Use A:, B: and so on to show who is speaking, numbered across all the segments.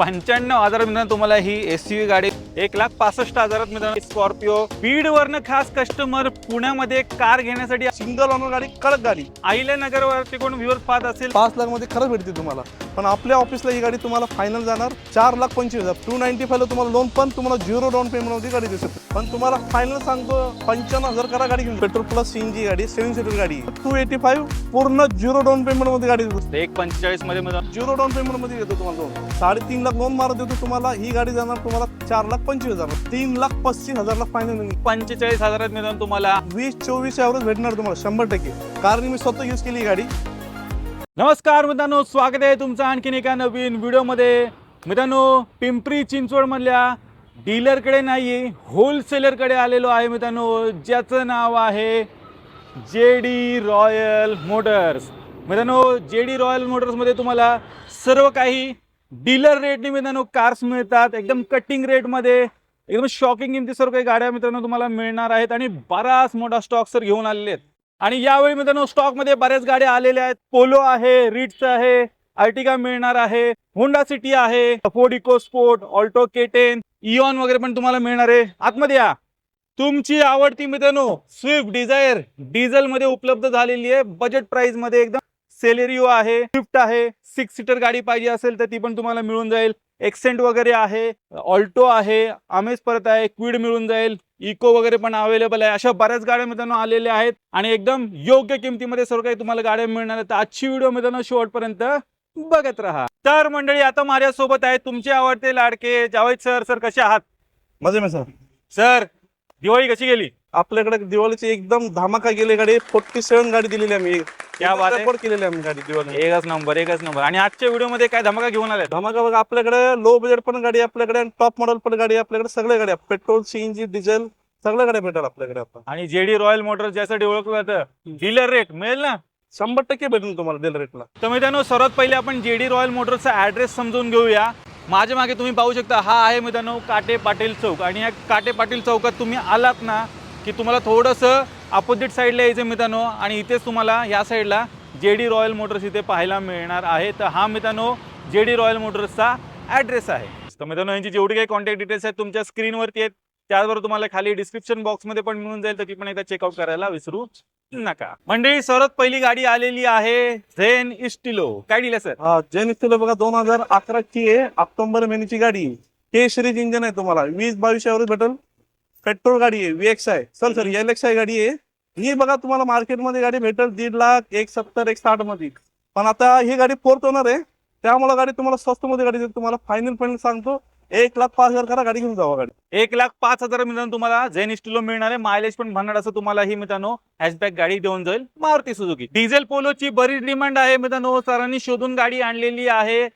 A: पंच्याण्णव हजार मित्रांनो तुम्हाला ही एस सी गाडी एक लाख पासष्ट हजारात मित्रांनो स्कॉर्पिओ बीड वरनं खास कस्टमर पुण्यामध्ये कार घेण्यासाठी
B: सिंगल ऑनर गाडी कडक गाडी.
A: आईल्या नगर वरती कोण व्ह्युअर्स पाहत असेल?
B: पाच लाखमध्ये खरंच भेटते तुम्हाला. पण आपल्या ऑफिसला ही गाडी तुम्हाला फायनल जाणार. चार लाख पंचवीस हजार. टू नाईन्टी फायला तुम्हाला लोन पण तुम्हाला झिरो डाऊन पेमेंटमध्ये गाडी दिसत. पण तुम्हाला फायनल सांगतो पंच्याण्णव हजार करा गाडी घेऊन. पेट्रोल प्लस सीएनजी गाडी सेव्हन सीटर गाडी. टू एटी फाईव्ह पूर्ण झिरो डाऊन पेमेंटमध्ये गाडी दिसते.
A: एक पंचेचाळीसमध्ये
B: झिरो डाऊन पेमेंटमध्ये देतो तुम्हाला लोन साडेतीन लाख लोन मारत देतो तुम्हाला. ही गाडी जाणार तुम्हाला चार लाख पंचवीस हजार. तीन लाख पस्तीस हजारला फायनल
A: पंचेचाळीस हजारात मित्रांनो तुम्हाला
B: वीस चोवीस ॲव्हरेज भेटणार तुम्हाला शंभर टक्के. कारण मी स्वतः यूज केली ही गाडी.
A: नमस्कार मित्रांनो स्वागत आहे तुमचं आणखीन एका नवीन व्हिडिओमध्ये. मित्रांनो पिंपरी चिंचवडमधल्या डीलरकडे नाही होलसेलरकडे आलेलो आहे मित्रांनो. ज्याचं नाव आहे जे डी रॉयल मोटर्स मित्रांनो जे डी रॉयल मोटर्समध्ये तुम्हाला सर्व काही डीलर रेटने मित्रांनो कार्स मिळतात. एकदम कटिंग रेटमध्ये एकदम शॉकिंग किमती सर्व काही गाड्या मित्रांनो तुम्हाला मिळणार आहेत आणि बराच मोठा स्टॉक सर घेऊन आलेले आहेत. आणि यावेळी मित्रांनो स्टॉकमध्ये बऱ्याच गाड्या आलेल्या आहेत. पोलो आहे रिट्स आहे आर्टिका मिळणार आहे होंडा सिटी आहे Ford EcoSport Alto K ten Eon वगैरे पण तुम्हाला मिळणार आहे. आतमध्ये या. तुमची आवडती मित्रांनो स्विफ्ट डिझायर डिझेल मध्ये उपलब्ध झालेली आहे. बजेट प्राइसमध्ये एकदम सेलेरिओ आहे स्विफ्ट आहे सिक्स सीटर गाडी पाहिजे असेल तर ती पण तुम्हाला मिळून जाईल. एक्सेंट वगैरे आहे ऑल्टो आहे आमेज परत आहे क्विड मिळून जाईल इको वगैरे पण अवेलेबल आहे. अशा बऱ्याच गाड्या मित्रांनो आलेल्या आहेत. आणि एकदम योग्य किमतीमध्ये सर्व काही तुम्हाला गाड्या मिळणार आहेत. तर आजची व्हिडिओ मित्रांनो शेवटपर्यंत बघत राहा. तर मंडळी आता माझ्यासोबत आहे तुमचे आवडते लाडके जावेद सर. सर कसे आहात?
B: मजे में सर.
A: सर दिवाळी कशी गेली?
B: आपल्याकडे दिवाळीची एकदम धमाका गेली गाडी फोर्टी सेव्हन गाडी दिलेली आम्ही.
A: क्या बात आहे.
B: रेकॉर्ड केलेली आम्ही गाडी दिवाळी
A: एकच नंबर एकच नंबर. आणि आजच्या व्हिडिओमध्ये काय धमाका घेऊन आले
B: धमाका बघा आपल्याकडे लो बजेट पण गाडी आपल्याकडे आणि टॉप मॉडेल पण गाडी आपल्याकडे. सगळ्या गाड्या पेट्रोल सीएनजी डिझेल सगळ्या गाड्या भेटेल आपल्याकडे आता.
A: आणि जेडी रॉयल मोटर ज्यासाठी ओळखलं जातं डीलर रेट मिळेल ना?
B: शंभर टक्के भेटेल तुम्हाला डेल रेटला
A: तर मित्रांनो सर्वात पहिले आपण जेडी रॉयल मोटरचा ऍड्रेस समजून घेऊया. माझ्या मागे तुम्ही पाहू शकता हा आहे मित्रांनो काटे पाटील चौक. आणि या काटे पाटील चौकात तुम्ही आलात ना की तुम्हाला थोडंसं अपोजिट साईडला यायचं मित्रांनो आणि इथेच तुम्हाला या साईडला जे डी रॉयल मोटर्स इथे पाहायला मिळणार आहे. तर हा मित्रांनो जे डी रॉयल मोटर्सचा ॲड्रेस आहे. तर मित्रांनो यांची जेवढी काही कॉन्टॅक्ट डिटेल्स आहेत तुमच्या स्क्रीनवरती आहेत त्याचबरोबर तुम्हाला खाली डिस्क्रिप्शन बॉक्समध्ये पण मिळून जाईल तर ती पण एकदा चेकआउट करायला विसरू नका. मंडळी सर्वात पहिली गाडी आलेली आहे झेन इस्टिलो. काय दिलं सर
B: झेन इस्टिलो बघा दोन हजार अकराची आहे ऑक्टोबर महिन्याची गाडी. के सिरीज इंजन आहे तुम्हाला. वीस बावीस ॲव्हरेज भेटेल. पेट्रोल गाडी आहे व्हीएक्स आहे sir sir L X I गाडी आहे. ही बघा तुम्हाला मार्केटमध्ये गाडी भेटेल दीड लाख एक सत्तर एक साठमध्ये. पण आता ही गाडी फोर्थ ओनर आहे. त्यामुळे गाडी तुम्हाला स्वस्त मध्ये गाडी तुम्हाला फायनल फायनल सांगतो एक लाख पाच हजार करा गाडी घेऊन जावा गाडी.
A: एक लाख पाच हजार मित्रांनो तुम्हाला. झेन इस्टिलो मिळणार आहे मायलेज पण भन्नाट असं तुम्हाला ही मित्रांनो हॅशबॅक गाडी देऊन जाईल मारुती सुझुकी. डिझेल पोलोची बरीच डिमांड आहे मित्रांनो. सरांनी शोधून गाडी आणलेली आहे.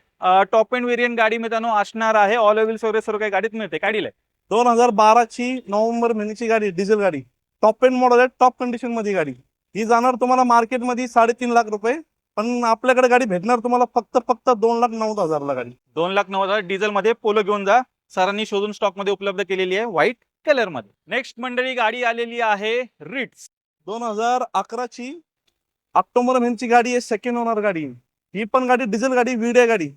A: टॉप अँड वेरियंट गाडी मित्रांनो असणार आहे. ऑल व्हील्स वगैरे सर्व काही गाडीत मिळते. दिलंय?
B: दोन हजार बाराची नोव्हेंबर महिन्याची गाडी डिझेल गाडी. टॉप एंड मॉडेल आहे टॉप कंडिशनमध्ये गाडी. ही जाणार तुम्हाला मार्केटमध्ये साडेतीन लाख रुपये. पण आपल्याकडे गाडी भेटणार तुम्हाला फक्त फक्त दोन लाख नव्वद हजारला गाडी.
A: दोन लाख नऊ हजार डिझेल मध्ये पोलो घेऊन जा. सरांनी शोधून स्टॉकमध्ये उपलब्ध केलेली आहे व्हाईट कलरमध्ये. नेक्स्ट मंडळी गाडी आलेली आहे रिट्स
B: दोन हजार अकराची ऑक्टोबर महिन्याची गाडी आहे सेकंड ओनर गाडी. ही पण गाडी डिझेल गाडी विडिया गाडी.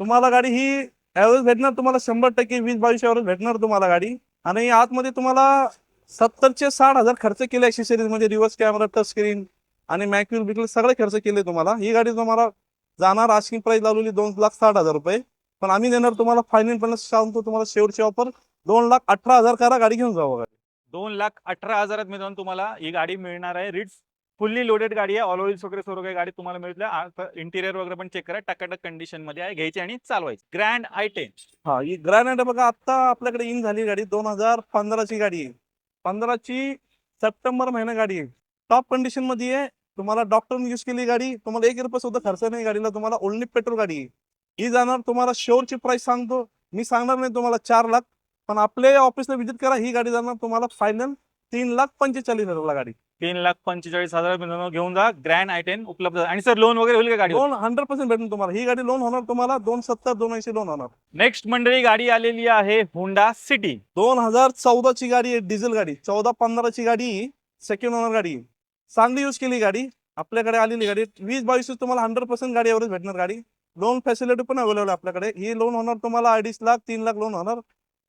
B: तुम्हाला गाडी ही ॲव्हरेज भेटणार तुम्हाला शंभर टक्के वीस बावीस ॲव्हरेज भेटणार तुम्हाला गाडी. आणि आतमध्ये तुम्हाला सत्तरचे साठ हजार खर्च केले ॲक्सेसरीज म्हणजे रिव्हर्स कॅमेरा टच स्क्रीन आणि मॅक्युल बिक्युल सगळे खर्च केले तुम्हाला. ही गाडी तुम्हाला जाणार आस्किंग प्राइस लावलेली दोन लाख साठ हजार रुपये. पण आम्ही देणार तुम्हाला फायनल पण सांगतो तुम्हाला शेवटची ऑफर दोन लाख अठरा हजार करा गाडी घेऊन जावं गाडी.
A: दोन लाख अठरा हजारात मित्रांनो तुम्हाला ही गाडी मिळणार आहे. रिट्स फुल्ली लोडेड गाडी आहे. ऑल ऑइल्स वगैरे सर्व काही गाडी तुम्हाला मिळते इंटिरियर वगैरे पण चेक करा. टकाटक कंडिशनमध्ये आहे. घ्यायची आणि चालवायची. ग्रँड आय टेन
B: हा ही ग्रॅनाइट बघा आता आपल्याकडे इन झाली गाडी. दोन हजार पंधराची गाडी आहे. पंधराची सप्टेंबर महिना गाडी आहे. टॉप कंडिशनमध्ये आहे. तुम्हाला डॉक्टरने यूज केली गाडी. तुम्हाला एक रुपये सुद्धा खर्च नाही गाडीला. तुम्हाला ओनली पेट्रोल गाडी आहे. ही जाणार तुम्हाला शेवटची प्राइस सांगतो. मी सांगणार नाही तुम्हाला चार लाख. पण आपल्या ऑफिसला व्हिजिट करा. ही गाडी जाणार तुम्हाला फायनल तीन लाख पंचेचाळीस हजारला गाडी.
A: तीन लाख पंचेचाळीस हजार मित्रांनो घेऊन जा. ग्रँड आय टेन उपलब्ध. आणि सर लोन वगैरे होईल का गाडी
B: लोन हंड्रेड पर्सेंट भेटून तुम्हाला. ही गाडी लोन होणार तुम्हाला दोन सत्तर दोन ऐंशी लोन होणार.
A: नेक्स्ट मंडळी गाडी आलेली आहे होंडा सिटी
B: दोन हजार चौदाची गाडी आहे डिझेल गाडी. चौदा पंधराची गाडी सेकंड ओनर गाडी. चांगली यूज केली गाडी. आपल्याकडे आलेली गाडी. वीस बावीस तुम्हाला हंड्रेड पर्सेंट गाडी एव्हरेज भेटणार गाडी. लोन फॅसिलिटी पण अवेलेबल आपल्याकडे. ही लोन होणार तुम्हाला अडीच लाख तीन लाख लोन होणार.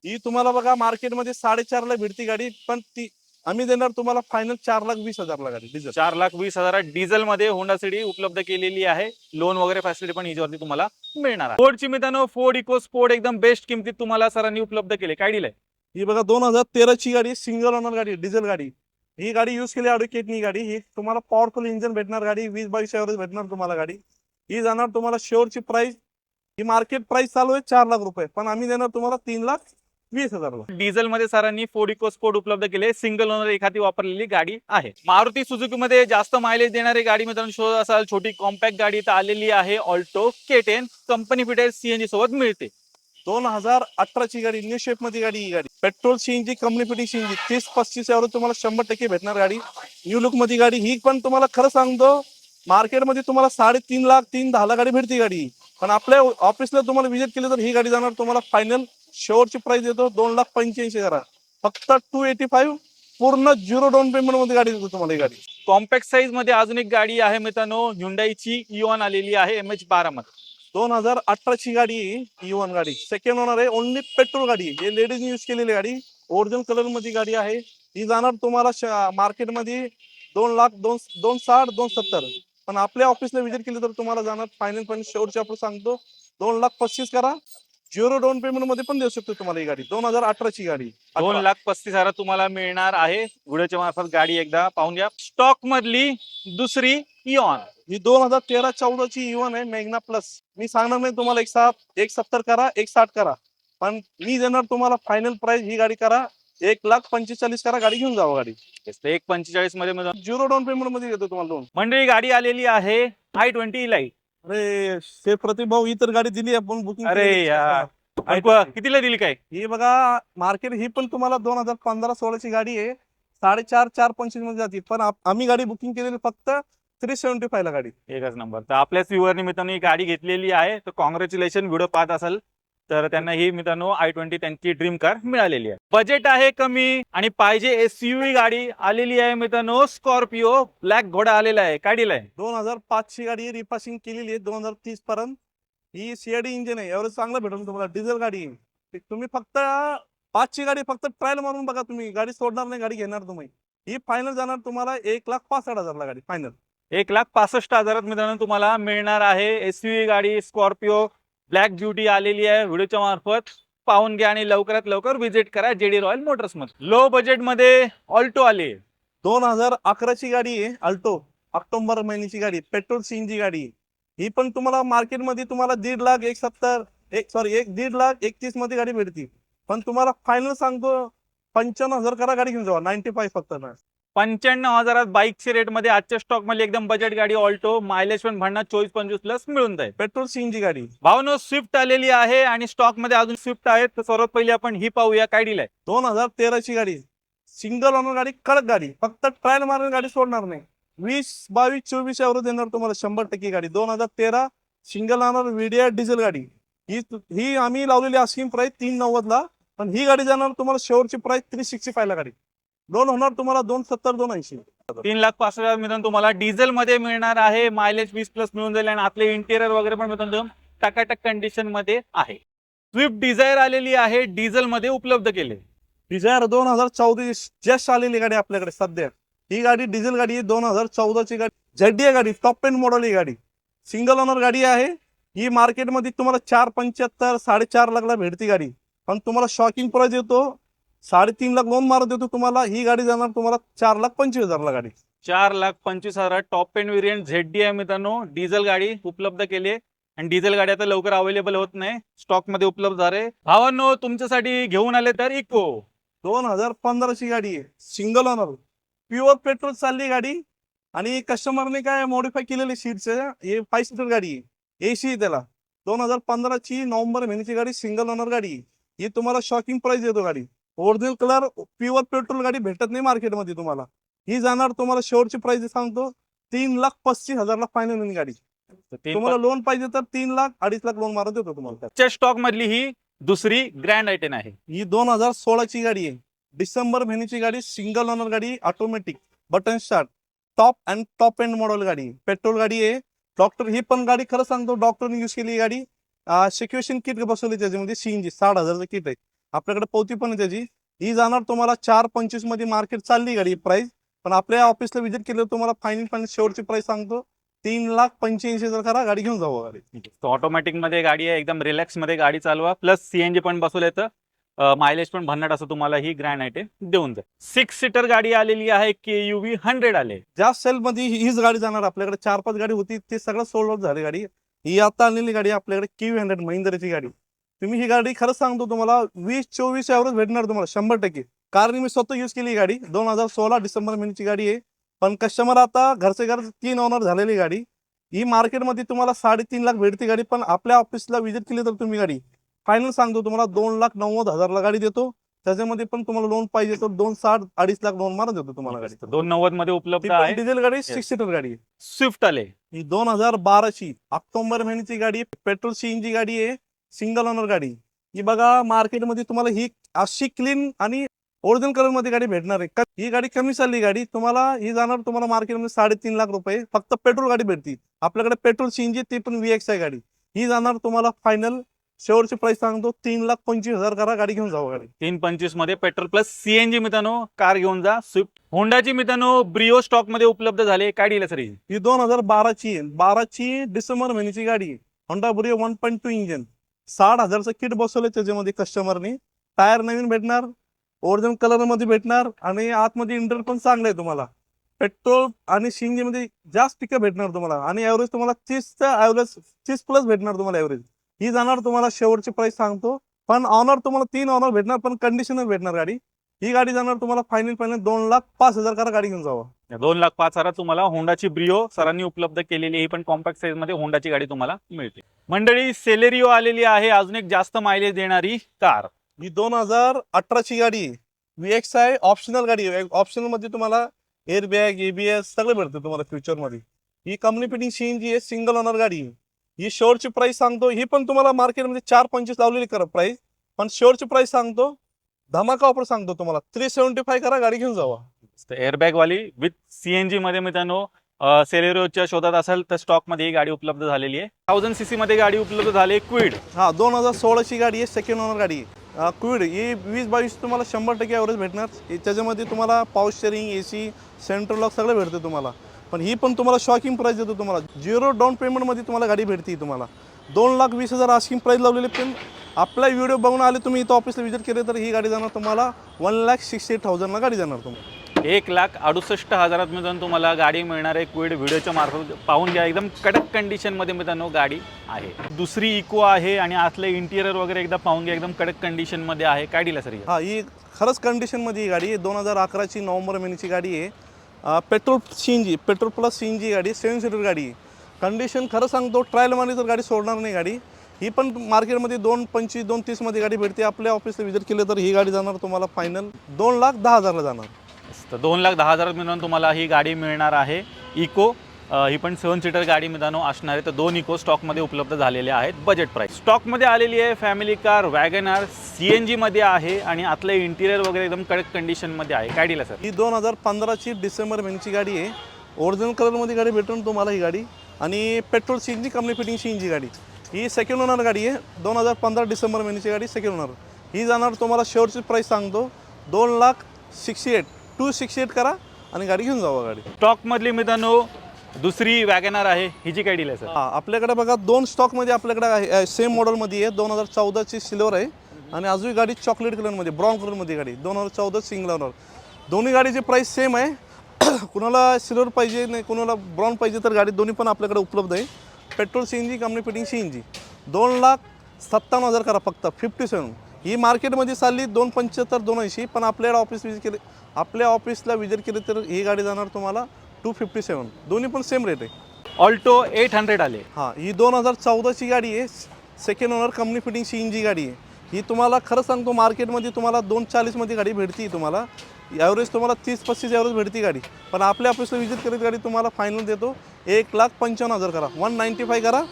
B: ही तुम्हाला बघा मार्केटमध्ये साडेचार ला भेटती गाडी. पण ती आम्ही देणार तुम्हाला फायनल चार लाख वीस हजारला गाडी डिझेल
A: चार लाख वीस हजारात डिझेल मध्ये होंडा सिटी उपलब्ध केलेली आहे. लोन वगैरे फॅसिलिटी पण हिच्यावरती तुम्हाला मिळणार आहे. फोर्डची मित्रांनो फोर्ड इको स्पोर्ट एकदम बेस्ट किमतीत तुम्हाला सरांनी उपलब्ध केले. काय दिलंय?
B: ही बघा दोन हजार तेराची गाडी सिंगल ओनर गाडी डिझेल गाडी. ही गाडी युज केली अडुकेटनी गाडी. ही तुम्हाला पॉवरफुल इंजिन भेटणार गाडी. वीस बावीस एव्हरेज भेटणार तुम्हाला गाडी. ही जाणार तुम्हाला शेअरची प्राइस ही मार्केट प्राइस चालू आहे चार लाख रुपये. पण आम्ही देणार तुम्हाला तीन लाख वीस हजारला
A: डिझेल मध्ये सरांनी फोर्ड इको स्पोर्ट उपलब्ध केले. सिंगल ओनर एखादी वापरलेली गाडी आहे. मारुती सुझुकी मध्ये जास्त मायलेज देणारी गाडी मित्रांनो शोध असाल. छोटी कॉम्पॅक्ट गाडी तर आलेली आहे Alto K ten company fitted CNG सोबत मिळते.
B: दोन हजार अठराची गाडी न्यू शेपमध्ये गाडी ही गाडी. Petrol CNG company fitting CNG तीस पस्तीस एवढं तुम्हाला शंभर टक्के भेटणार गाडी. न्यू लुकमध्ये गाडी ही पण तुम्हाला खरं सांगतो मार्केटमध्ये तुम्हाला साडेतीन लाख तीन दहाला गाडी भेटते गाडी. पण आपल्या ऑफिसला तुम्हाला विजिट केली तर ही गाडी जाणार तुम्हाला फायनल शेवटची प्राइस देतो दोन लाख पंच्याऐंशी हजार. फक्त टू एटी फाईव्ह पूर्ण झिरो डाऊन पेमेंटमध्ये गाडी देतो तुम्हाला ही गाडी.
A: कॉम्पॅक्ट साईजमध्ये अजून एक गाडी आहे मित्रांनो हुंडाईची इओन आलेली आहे एम एच बारा मध्ये.
B: दोन हजार अठराची गाडी ई वन गाडी. सेकंड ओनर आहे ओनली पेट्रोल गाडी. हे लेडीज युज केलेली गाडी ओरिजिनल कलरमध्ये गाडी आहे. ही जाणार तुम्हाला मार्केटमध्ये दोन लाख दोन दोन साठ दोन सत्तर. पण आपल्या ऑफिसला विजिट केली तर तुम्हाला जाणार फायनल पण शेवटच्या आपण सांगतो. दोन लाख पस्तीस करा. झिरो डाऊन पेमेंटमध्ये पण देऊ शकतो तुम्हाला ही गाडी. दोन हजार अठराची गाडी.
A: दोन लाख पस्तीस हजार तुम्हाला मिळणार आहे. व्हिडिओच्या मार्फत गाडी एकदा पाहून घ्या. स्टॉक मधली दुसरी इऑन
B: ही दोन हजार तेरा चौदाची इवन आहे मेघना प्लस मी सांगणार नाही तुम्हाला एक सात एक सत्तर करा एक साठ करा. पण मी देणार तुम्हाला फायनल प्राइस ही गाडी करा. एक लाख पंचेचाळीस करा गाडी घेऊन जावा गाडी.
A: एक पंचेचाळीसमध्ये
B: झिरो डाऊन पेमेंटमध्ये देतो तुम्हाला लोन
A: मंडळी गाडी आलेली आहे आय ट्वेंटी लाइट
B: अरे ते प्रतिभाऊ ही तर गाडी दिली आपण बुकिंग
A: अरे यार. कितीला दिली काय?
B: ही बघा मार्केट ही पण तुम्हाला दोन हजार पंधरा सोळाची गाडी आहे. साडेचार चार पंचवीसमध्ये जाते. पण आप- आम्ही गाडी बुकिंग केलेली फक्त थ्री सेव्हन्टी फाय ला गाडी.
A: एकच नंबर तर आपल्याच व्ह्युअर निमित्तानं ही गाडी घेतलेली आहे. तर कॉंग्रॅच्युलेशन व्हिडिओ पाहत असाल. तर त्यांना ही मित्रांनो आय ट्वेंटी त्यांची ड्रीम कार मिळालेली आहे. बजेट आहे कमी आणि पाहिजे एस गाडी आलेली आहे मित्रांनो. स्कॉर्पिओ ब्लॅक घोडा आलेला आहे. काय दिलाय
B: दोन हजार पाच ची गाडी रिपासिंग केलेली आहे दोन हजार तीस पर्यंत ही सीआयडी इंजिन आहे. एवढं चांगलं भेटेल तुम्हाला. डिझेल गाडी. आहे. तुम्ही फक्त पाच ची गाडी फक्त ट्रायल मारून बघा तुम्ही. गाडी सोडणार नाही गाडी घेणार तुम्ही. ही फायनल जाणार तुम्हाला एक लाख पासष्ट हजारला गाडी. फायनल
A: एक लाख पासष्ट हजारात मित्रांनो तुम्हाला मिळणार आहे एस गाडी स्कॉर्पिओ ब्लॅक ब्युटी आलेली आहे व्हिडिओच्या मार्फत. पाहून घ्या आणि लवकरात लवकर व्हिजिट करा जेडी रॉयल मोटर्समध्ये. लो बजेटमध्ये ऑल्टो आली.
B: दोन हजार अकराची गाडी आहे अल्टो ऑक्टोबर महिन्याची गाडी पेट्रोल सीनची गाडी. ही पण तुम्हाला मार्केटमध्ये तुम्हाला दीड लाख एक सत्तर एक सॉरी एक दीड लाख एकतीसमध्ये गाडी भेटते. पण तुम्हाला फायनल सांगतो पंच्याण्णव हजार करा गाडी घेऊन जावा नाईन्टी फाईव्ह फक्त ना.
A: पंच्याण्णव हजारात बाईकच्या रेटमध्ये आजच्या स्टॉकमध्ये एकदम बजेट गाडी ऑल्टो मायलेज पण भांडणार चोवीस पंचवीस प्लस मिळून जाईल.
B: पेट्रोल सीएनजी गाडी.
A: भावनो स्विफ्ट आलेली आहे आणि स्टॉकमध्ये अजून स्विफ्ट आहेत तर सर्वात पहिली आपण ही पाहूया काय डील आहे?
B: दोन हजार तेराची गाडी. सिंगल ओनर गाडी कडक गाडी. फक्त ट्रायल मारून गाडी सोडणार नाही. वीस बावीस चोवीस एवढं देणार तुम्हाला शंभर टक्के गाडी. दोन हजार तेरा सिंगल ओनर व्हिडिओ डिझेल गाडी. ही ही आम्ही लावलेली आस्किंग प्राइस तीन नव्वद ला पण ही गाडी जाणार तुम्हाला शेवटची प्राइस थ्री सिक्स्टी फाय ला गाडी. दोन होणार तुम्हाला दोन सत्तर दोन ऐंशी.
A: तीन लाख पाच हजार मित्रांनो तुम्हाला डिझेल मध्ये मिळणार आहे. मायलेज वीस प्लस मिळून जाईल आणि आतले इंटेरियर वगैरे पण मित्रांनो टकाटक कंडिशनमध्ये आहे. स्विफ्ट डिझायर आलेली आहे डिझेल मध्ये उपलब्ध केले.
B: डिझायर दोन हजार चौतीस जस्ट आलेली गाडी आपल्याकडे सध्या. ही गाडी डिझेल गाडी आहे दोन हजार चौदाची गाडी. झेडी गाडी टॉप एंड मॉडेल ही गाडी. सिंगल ओनर गाडी आहे. ही मार्केटमध्ये तुम्हाला चार पंच्याहत्तर साडेचार लाखला भेटती गाडी. पण तुम्हाला शॉकिंग प्राइस येतो. साडेतीन लाख लोन मारत येतो तुम्हाला. ही गाडी जाणार तुम्हाला चार लाख पंचवीस हजारला गाडी.
A: चार लाख पंचवीस हजार. Top end variant Z D आहे मित्रांनो. डिझेल गाडी उपलब्ध केली आहे. आणि डिझेल गाडी आता लवकर अवेलेबल होत नाही. स्टॉकमध्ये उपलब्ध झाले भावांनो तुमच्यासाठी घेऊन आले तर इको.
B: दोन हजार पंधराची गाडी आहे. सिंगल ओनर प्युअर पेट्रोल चालली गाडी. आणि कस्टमरने काय मॉडीफाय केलेली सीट्स हे फाय सीटर गाडी आहे. एसी त्याला. दोन हजार पंधराची नोव्हेंबर महिन्याची गाडी सिंगल ओनर गाडी. ही तुम्हाला शॉकिंग प्राइस देतो गाडी. ओरिजिनल कलर प्युअर पेट्रोल गाडी भेटत नाही मार्केटमध्ये तुम्हाला. ही जाणार तुम्हाला शेवटची प्राइस सांगतो तीन लाख पस्तीस हजारला फायनल गाडी. तुम्हाला लोन पाहिजे तर तीन लाख अडीच लाख लोन मारत देतो तुम्हाला.
A: स्टॉक मधली ही दुसरी ग्रँड आयटेन आहे.
B: ही दोन हजार सोळाची गाडी आहे. डिसेंबर महिन्याची गाडी सिंगल ओनर गाडी automatic button start top and top end model गाडी. पेट्रोल गाडी आहे. डॉक्टर ही पण गाडी खरं सांगतो डॉक्टरने युज केली ही गाडी. सिक्युएशन किट बसवली त्याच्यामध्ये सीएनजी साठ हजारचं किट आहे. आपल्याकडे पोती पण आहे त्याची. ही जाणार तुम्हाला चार पंचवीसमध्ये मार्केट चालली गाडी प्राइस पण आपल्या ऑफिसला व्हिजिट केलं तुम्हाला फायनल फायनल शेवटची प्राइस सांगतो. तीन लाख पंच्याऐंशी हजार करा गाडी घेऊन जाऊ गाडी.
A: ऑटोमॅटिकमध्ये गाडी आहे एकदम रिलॅक्समध्ये गाडी चालवा. प्लस सीएनजी पण बसवलं तर मायलेज पण भन्नाट असं तुम्हाला ही ग्रँड आयटे देऊन जाईल. सिक्स सीटर गाडी आलेली आहे के यू व्ही हंड्रेड आले.
B: ज्या सेल मध्ये ही- हीच गाडी जाणार आपल्याकडे चार पाच गाडी होती ते सगळं सोल्ड आउट झाली गाडी. ही आता आणलेली गाडी आपल्याकडे क्यू हंड्रेड महिंद्राची गाडी. तुम्ही ही गाडी खरंच सांगतो तुम्हाला वीस चोवीस एव्हरेज भेटणार तुम्हाला शंभर टक्के. कारण मी स्वतः युज केली गाडी. दोन हजार सोळा डिसेंबर महिन्याची गाडी आहे. पण कस्टमर आता घरचे घर तीन ओनर झालेली गाडी. ही मार्केटमध्ये तुम्हाला साडेतीन लाख भेटते गाडी पण आपल्या ऑफिसला व्हिजिट केली तर तुम्ही गाडी. फायनल सांगतो तुम्हाला दोन लाख नव्वद हजारला गाडी देतो. त्याच्यामध्ये पण तुम्हाला लोन पाहिजे तर दोन साठ अडीच लाख लोन मारा देतो तुम्हाला गाडी.
A: दोन नव्वदमध्ये उपलब्ध आहे.
B: डिझेल गाडी सिक्स सीटर गाडी
A: स्विफ्ट आले.
B: ही दोन हजार बाराची ऑक्टोबर महिन्याची गाडी पेट्रोल सीएनजी गाडी आहे. सिंगल ओनर गाडी. ही बघा मार्केटमध्ये तुम्हाला ही अशी क्लीन आणि ओरिजिनल कलरमध्ये गाडी भेटणार आहे. ही गाडी कमी चालली गाडी तुम्हाला ही जाणार तुम्हाला मार्केटमध्ये साडेतीन लाख रुपये. फक्त पेट्रोल गाडी भेटती आपल्याकडे पेट्रोल सीएनजी ती पण व्हीएक्स आहे गाडी. ही जाणार तुम्हाला फायनल शेवटची प्राइस सांगतो तीन लाख पंचवीस हजार करा गाडी घेऊन जाऊ गाडी.
A: तीन पंचवीसमध्ये पेट्रोल प्लस सीएनजी मित्रांनो कार घेऊन जा. स्विफ्ट होंडाची मित्रांनो ब्रिओ स्टॉकमध्ये उपलब्ध झाले काय डील सर
B: ही? दोन हजार बाराची बाराची डिसेंबर महिन्याची गाडी आहे. Honda Brio one point two engine साठ हजारचं किट बसवलं त्याच्यामध्ये कस्टमरनी टायर नवीन भेटणार ओरिजिनल कलरमध्ये भेटणार आणि आतमध्ये इंटर पण चांगलं आहे तुम्हाला. पेट्रोल आणि सीएनजी मध्ये जास्त पिकअप भेटणार तुम्हाला आणि ॲव्हरेज तुम्हाला तीसचा ॲव्हरेज तीस प्लस भेटणार तुम्हाला ॲव्हरेज ही जाणार तुम्हाला शेवटची प्राइस सांगतो. पण ऑनर तुम्हाला तीन ऑनर भेटणार पण कंडिशनर भेटणार गाडी. ही गाडी जाणार तुम्हाला फायनल फायनल दोन लाख पाच हजार करा गाडी घेऊन जावा.
A: दोन लाख पाच हजार तुम्हाला होंडाची ब्रिओ सरांनी उपलब्ध केलेली ही पण कॉम्पॅक्ट साईजमध्ये होंडाची गाडी तुम्हाला मिळते. मंडळी सेलेरिओ आलेली आहे. अजून एक जास्त मायलेज देणारी कार
B: ही दोन हजार अठराची गाडी व्हीएक्स आहे ऑप्शनल गाडी ऑप्शनलमध्ये तुम्हाला एअर बॅग एबीएस सगळं भेटतं तुम्हाला फ्युचरमध्ये. ही कंपनी फिटिंग सीएनजी आहे. सिंगल ओनर गाडी. ही शेवटची प्राइस सांगतो. ही पण तुम्हाला मार्केटमध्ये चार पंचवीस लावलेली करा प्राइस पण शेवटची प्राइस सांगतो. धमाका ऑफर सांगतो तुम्हाला. थ्री सेव्हन्टी फाय करा गाडी घेऊन जावा.
A: एअरबॅग वाली विथ सीएनजी मध्ये मित्रांनो सेलेरिओच्या शोधात असेल तर स्टॉकमध्ये ही गाडी उपलब्ध झालेली आहे. थाउजंड सीसी मध्ये गाडी उपलब्ध झाली क्विड
B: हा दोन हजार सोळाची गाडी आहे सेकंड ओनर गाडी आहे. क्विड ही वीस बावीस तुम्हाला शंभर टक्के ॲव्हरेज भेटणार. त्याच्यामध्ये तुम्हाला power steering A C central lock सगळं भेटतं तुम्हाला. पण ही पण तुम्हाला शॉकिंग प्राईस देतो तुम्हाला. झिरो डाऊन पेमेंटमध्ये तुम्हाला गाडी भेटते तुम्हाला. दोन लाख वीस हजार आस्किंग प्राईस लावलेली पण आपला व्हिडिओ बघून आले तुम्ही इथं ऑफिसला व्हिजिट केले तर ही गाडी जाणार तुम्हाला वन लाख सिक्स्टी एट थाउजंडला गाडी जाणार तुम्हाला.
A: एक लाख अडुसष्ट हजारात मित्रांनो तुम्हाला गाडी मिळणार आहे. क्विड व्हिडिओच्या मार्फत पाहून घ्या. एकदम कडक कंडिशनमध्ये मित्रांनो गाडी आहे. दुसरी इको आहे आणि आतलं इंटिरियर वगैरे एकदा पाहून घ्या. एकदम कडक कंडिशनमध्ये आहे. काय दिला सर
B: हा? ही खरंच कंडिशनमध्ये ही गाडी आहे. दोन हजार अकराची नोव्हेंबर महिन्याची गाडी आहे. Petrol C N G petrol plus C N G गाडी सेवन सीटर गाडी आहे. कंडिशन खरं सांगतो ट्रायलमध्ये तर गाडी सोडणार नाही गाडी. ही पण मार्केटमध्ये दोन पंचवीस दोन तीसमध्ये गाडी भेटते. आपल्या ऑफिसला व्हिजिट केलं तर ही गाडी जाणार तुम्हाला फायनल दोन लाख दहा हजारला जाणार.
A: तर दोन लाख दहा हजारात मिळून तुम्हाला ही गाडी मिळणार आहे. इको ही पण सेवन सीटर गाडी मित्रांनो असणार आहे. तर दोन इको स्टॉकमध्ये उपलब्ध झालेल्या आहेत. बजेट प्राईस स्टॉकमध्ये आलेली आहे family car wagon R C N जीमध्ये आहे आणि आतलं इंटिरियर वगैरे एकदम कडक कंडिशनमध्ये आहे. काय सर
B: ही दोन हजार पंधराची डिसेंबर महिन्याची गाडी आहे. ओरिजिनल कलरमध्ये गाडी भेटून तुम्हाला ही गाडी. आणि petrol C N G company fitting C N G गाडी. ही सेकंड ओनर गाडी आहे. दोन हजार पंधरा डिसेंबर महिन्याची गाडी सेकंड ओनर ही जाणार तुम्हाला शेवटची प्राईस सांगतो. दोन lakh sixty eight two sixty eight करा आणि गाडी घेऊन जावा गाडी.
A: स्टॉकमधली मित्रांनो दुसरी वॅगनार आहे. ही जी काय डील आहे सर
B: हा आपल्याकडे बघा दोन स्टॉकमध्ये आपल्याकडे आहे सेम मॉडेलमध्ये आहे. दोन हजार चौदाची सिल्वर आहे. आणि अजून गाडी चॉकलेट कलरमध्ये ब्राऊन कलरमध्ये गाडी. दोन हजार चौदा सिंगल ओनर दोन्ही गाडीची प्राईस सेम आहे. कुणाला सिल्वर पाहिजे नाही कुणाला ब्राऊन पाहिजे तर गाडी दोन्ही पण आपल्याकडे उपलब्ध आहे. Petrol C N G company fitting C N G दोन लाख सत्तावन्न हजार करा फक्त फिफ्टी सेवन ही मार्केटमध्ये चालली दोन पंच्याहत्तर दोन ऐंशी पण आपल्याला ऑफिस विजिट केले आपल्या ऑफिसला विजिट केले तर ही गाडी जाणार तुम्हाला टू फिफ्टी सेवन दोन्ही पण सेम रेट आहे.
A: ऑल्टो एट हंड्रेड आले.
B: हां ही दोन हजार चौदाची गाडी आहे. Second owner company fitting C N G गाडी आहे. ही तुम्हाला खरं सांगतो मार्केटमध्ये तुम्हाला दोन चाळीसमध्ये गाडी भेटते तुम्हाला. ॲव्हरेज तुम्हाला तीस पस्तीस ॲव्हरेज भेटते गाडी. पण आपल्या ऑफिसला व्हिजिट करीत गाडी तुम्हाला फायनल देतो. एक लाख पंचावन्न हजार करा. वन नाईन्टी फाय करा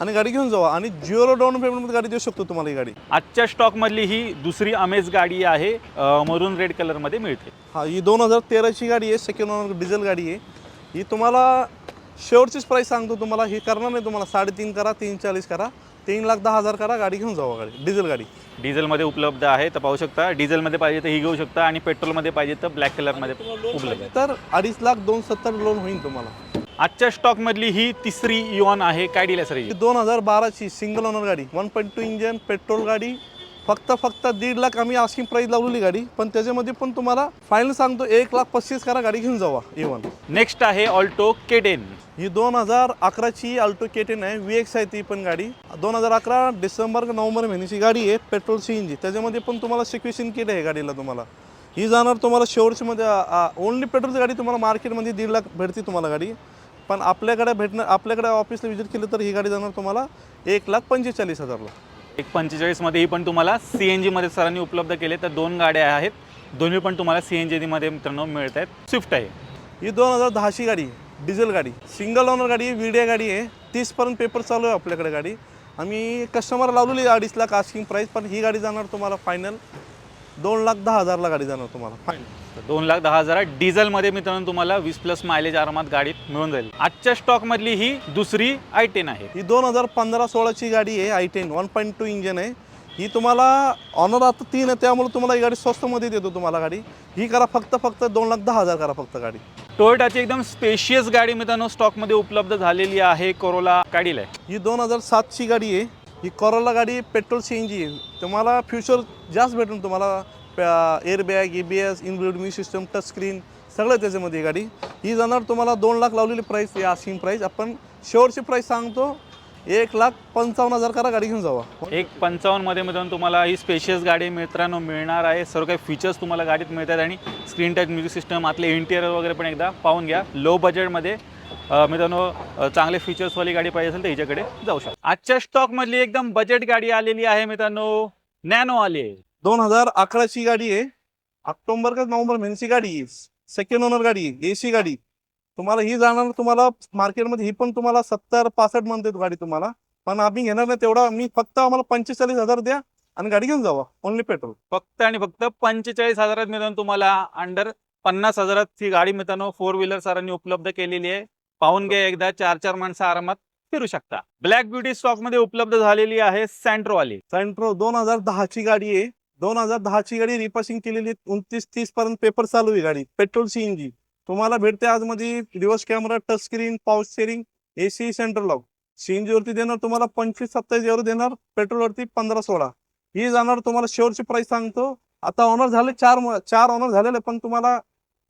B: आणि गाडी घेऊन जावा. आणि झिरो डाऊन पेमेंटमध्ये गाडी देऊ शकतो तुम्हाला ही गाडी.
A: आजच्या स्टॉकमधली ही दुसरी अमेज गाडी आहे. मरून रेड कलरमध्ये मिळते.
B: हा ही दोन हजार तेराची गाडी आहे. सेकंड ओनर डिझेल गाडी आहे. ही तुम्हाला शेवटचीच प्राईस सांगतो तुम्हाला. ही करणार नाही तुम्हाला. साडेतीन करा तीन चाळीस करा. तीन लाख दहा हजार करा गाडी घेऊन जावा गाडी डिझेल गाडी.
A: डिझेलमध्ये उपलब्ध आहे तर पाहू शकता डिझेलमध्ये पाहिजे तर ही घेऊ शकता आणि पेट्रोलमध्ये पाहिजे तर ब्लॅक कलरमध्ये उपलब्ध आहे.
B: तर अडीच लाख दोन सत्तर लोन होईल तुम्हाला.
A: आजच्या स्टॉकमधली ही तिसरी युआन आहे काय डील आहे सर ही?
B: ही दोन हजार बाराची सिंगल ओनर गाडी one point two engine petrol गाडी फक्त फक्त दीड लाख आम्ही आस्किंग प्राईस लावलेली गाडी पण त्याच्यामध्ये पण तुम्हाला फायनल सांगतो एक लाख पस्तीस करा गाडी घेऊन जावा इवन
A: नेक्स्ट आहे ऑल्टो केडेन
B: ही दोन हजार अकराची अल्टो केटेन आहे व्ही एक्स आहे ती पण गाडी. दोन हजार अकरा डिसेंबर का नोव्हेंबर महिन्याची गाडी आहे पेट्रोल सी एन जी त्याच्यामध्ये पण तुम्हाला सिक्वेशन किट आहे गाडीला तुम्हाला. ही जाणार तुम्हाला शेवटच्यामध्ये ओनली पेट्रोलची गाडी तुम्हाला मार्केटमध्ये दीड लाख भेटते तुम्हाला गाडी. पण आपल्याकडे भेटणं आपल्याकडे ऑफिसला व्हिजिट केलं तर ही गाडी जाणार तुम्हाला एक लाख पंचेचाळीस हजारला.
A: एक पंचेचाळीसमध्ये ही पण तुम्हाला सी एन जीमध्ये सरांनी उपलब्ध केले तर दोन गाड्या आहेत. दोन्ही पण तुम्हाला सी एन जीमध्ये मित्रांनो मिळत आहेत स्विफ्ट आहे.
B: ही दोन हजार दहाशी गाडी आहे डिझेल गाडी. सिंगल ओनर गाडी आहे विडिया गाडी आहे. तीसपर्यंत पेपर चालू आहे आपल्याकडे गाडी. आम्ही कस्टमर लावलेली आहे अडीच लाख आस्किंग प्राईस पण ही गाडी जाणार तुम्हाला फायनल दोन लाख दहा हजारला गाडी जाणार तुम्हाला. फायनल
A: दोन लाख दहा हजार डिझेलमध्ये मित्रांनो तुम्हाला वीस प्लस मायलेज आरामात गाडीत मिळून जाईल. आजच्या स्टॉकमधली ही दुसरी आय टेन आहे.
B: ही दोन हजार पंधरा सोळाची गाडी आहे I ten one point two engine आहे. ही तुम्हाला ऑनर आता तीन आहे त्यामुळे तुम्हाला ही गाडी स्वस्तमध्ये देतो तुम्हाला गाडी. ही करा फक्त फक्त दोन लाख दहा हजार करा फक्त गाडी.
A: टोयोटाची एकदम स्पेशियस गाडी मित्रांनो स्टॉकमध्ये उपलब्ध झालेली आहे कोरोला गाडीला आहे
B: ही दोन हजार सातची गाडी आहे. ही कॉरोला गाडी पेट्रोल सी एन जी तुम्हाला फ्युचर जास्त भेटून तुम्हाला airbag A B S inbuilt mu system touch screen सगळं त्याच्यामध्ये ही गाडी. ही जाणार तुम्हाला दोन लाख लावलेली प्राईस या आस्किंग प्राईस आपण शेवटची प्राईस सांगतो एक लाख पंचावन्न हजार करा गाडी घेऊन जावा.
A: एक पंचावन्नमध्ये मित्रांनो तुम्हाला ही स्पेशियस गाडी मित्रांनो मिळणार आहे. सर्व काही फीचर्स तुम्हाला गाडीत मिळतात आणि स्क्रीन टच म्युझिक सिस्टम आतले इंटिरियर वगैरे पण एकदा पाहून घ्या. लो बजेटमध्ये मित्रांनो चांगले फीचर्सवाली गाडी पाहिजे असेल तर हिच्याकडे जाऊ शकता. आजच्या स्टॉकमधली एकदम बजेट गाडी आलेली आहे मित्रांनो नॅनो आली. आहे
B: दोन हजार अकराची गाडी आहे. ऑक्टोबर का नोव्हेंबर महिन्याची गाडी आहे. सेकंड ओनर गाडी आहे एसी गाडी. तुम्हाला ही जाणार तुम्हाला मार्केटमध्ये ही पण तुम्हाला सत्तर पासष्ट म्हणते गाडी तुम्हाला. पण आम्ही घेणार नाही तेवढा मी फक्त आम्हाला पंचेचाळीस हजार द्या आणि गाडी घेऊन जावा. ओनली पेट्रोल
A: फक्त आणि फक्त पंचेचाळीस हजारात मित्रांनो तुम्हाला अंडर पन्नास हजारात ही गाडी मित्रांनो फोर व्हीलर सरांनी उपलब्ध केलेली आहे. पाहून घ्या एकदा चार चार माणसं आरामात फिरू शकता. ब्लॅक ब्युटी स्टॉकमध्ये उपलब्ध झालेली आहे सँट्रो वाली
B: सेंट्रो दोन हजार दहाची गाडी आहे. दोन हजार दहाची गाडी रिपासिंग केलेली उनतीस तीस पर्यंत पेपर चालू आहे गाडी. पेट्रोल सीएनजी तुम्हाला भेटते आज मध्ये reverse camera touch screen power steering AC central lock CNG वरती देणार तुम्हाला पंचवीस सत्तावीस एवढं देणार. पेट्रोल वरती पंधरा सोळा. ही जाणार तुम्हाला शेवटची प्राइस सांगतो. आता ऑनर झाले चार चार ऑनर झालेले पण तुम्हाला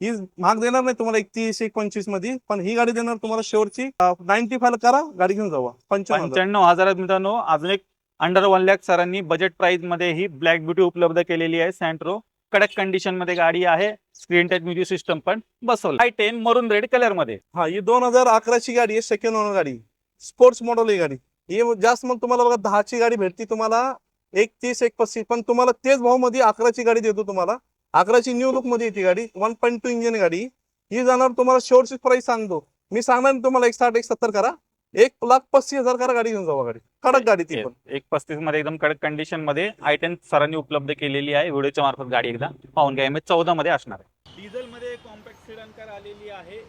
B: ही महाग देणार नाही तुम्हाला एकतीस एक पंचवीसमध्ये पण ही गाडी देणार तुम्हाला शेवटची नाईन्टी फाय करा गाडी घेऊन जावा हजार.
A: पंच्याण्णव हजारात मित्रांनो अजून एक अंडर वन लॅक सरांनी बजेट प्राइसमध्ये ही ब्लॅक ब्युटी उपलब्ध केलेली आहे सँट्रो कडक कंडिशनमध्ये गाडी आहे स्क्रीन टच म्युझिक सिस्टम पण बसवलं. आय टेन मरून रेड कलरमध्ये.
B: हा ही दोन हजार अकराची गाडी आहे सेकंड ओनर गाडी. स्पोर्ट्स मॉडेल ही गाडी. ही जास्त मग तुम्हाला बघा दहाची गाडी भेटती तुम्हाला एक तीस एक पस्तीस पण तुम्हाला तेच भावमध्ये अकराची गाडी देतो तुम्हाला. अकराची न्यू लुकमध्ये येते गाडी. वन पॉईंट टू इंजिन गाडी. ही जाणार तुम्हाला शेवटची प्राइस सांगतो. मी सांगणार तुम्हाला एक साठ एक सत्तर करा. एक लाख पस्तीस हजार करा गाडी घेऊन जावा गाडी. कडक गाडी ती पण.
A: एक पस्तीसमध्ये एकदम कडक कंडिशनमध्ये आय टेन सरांनी उपलब्ध केलेली आहे. व्हिडिओच्या मार्फत गाडी एकदा पाहून घ्या. चौदा मध्ये असणार आहे. डिझेल मध्ये कॉम्पॅक्ट सिडन कार आलेली आहे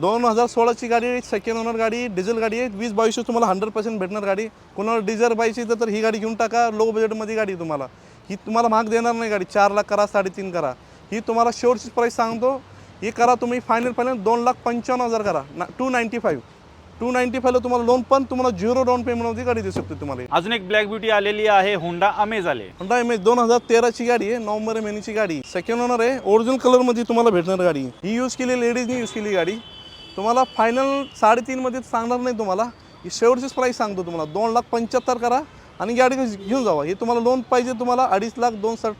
B: दोन हजार सोळाची गाडी सेकंड ओनर गाडी डिझेल गाडी आहे. वीस बावीसशे तुम्हाला हंड्रेड पर्सेंट भेटणार गाडी. कोणाला डिझेल पाहिजे तर ही गाडी घेऊन टाका. लो बजेटमध्ये गाडी आहे तुम्हाला. ही तुम्हाला महाग देणार नाही गाडी. चार लाख करा साडेतीन करा. ही तुम्हाला शेवटची प्राईस सांगतो. ही करा तुम्ही फायनल फायनल दोन लाख पंचावन्न हजार करा. Two ninety five two ninety फाईव्हला तुम्हाला लोन पण तुम्हाला झिरो डाऊन पेमेंटमध्ये गाडी देऊ शकतो तुम्हाला.
A: अजून एक ब्लॅक ब्युटी आलेली आहे होंडा अमेज आले.
B: होंडा एच दोन हजार तेराची गाडी आहे नोव्हेंबर महिन्याची गाडी. सेकंड ओनर आहे ओरिजिनल कलरमध्ये तुम्हाला भेटणार गाडी. ही यूज केली लेडीजनी यूज केली गाडी. तुम्हाला फायनल साडेतीनमध्ये सांगणार नाही तुम्हाला. ही शेवटचीच प्राईस सांगतो तुम्हाला. दोन लाख पंच्याहत्तर करा. आणि गाडी घेऊन जावा. ही तुम्हाला लोन पाहिजे तुम्हाला अडीच लाख दोन साठ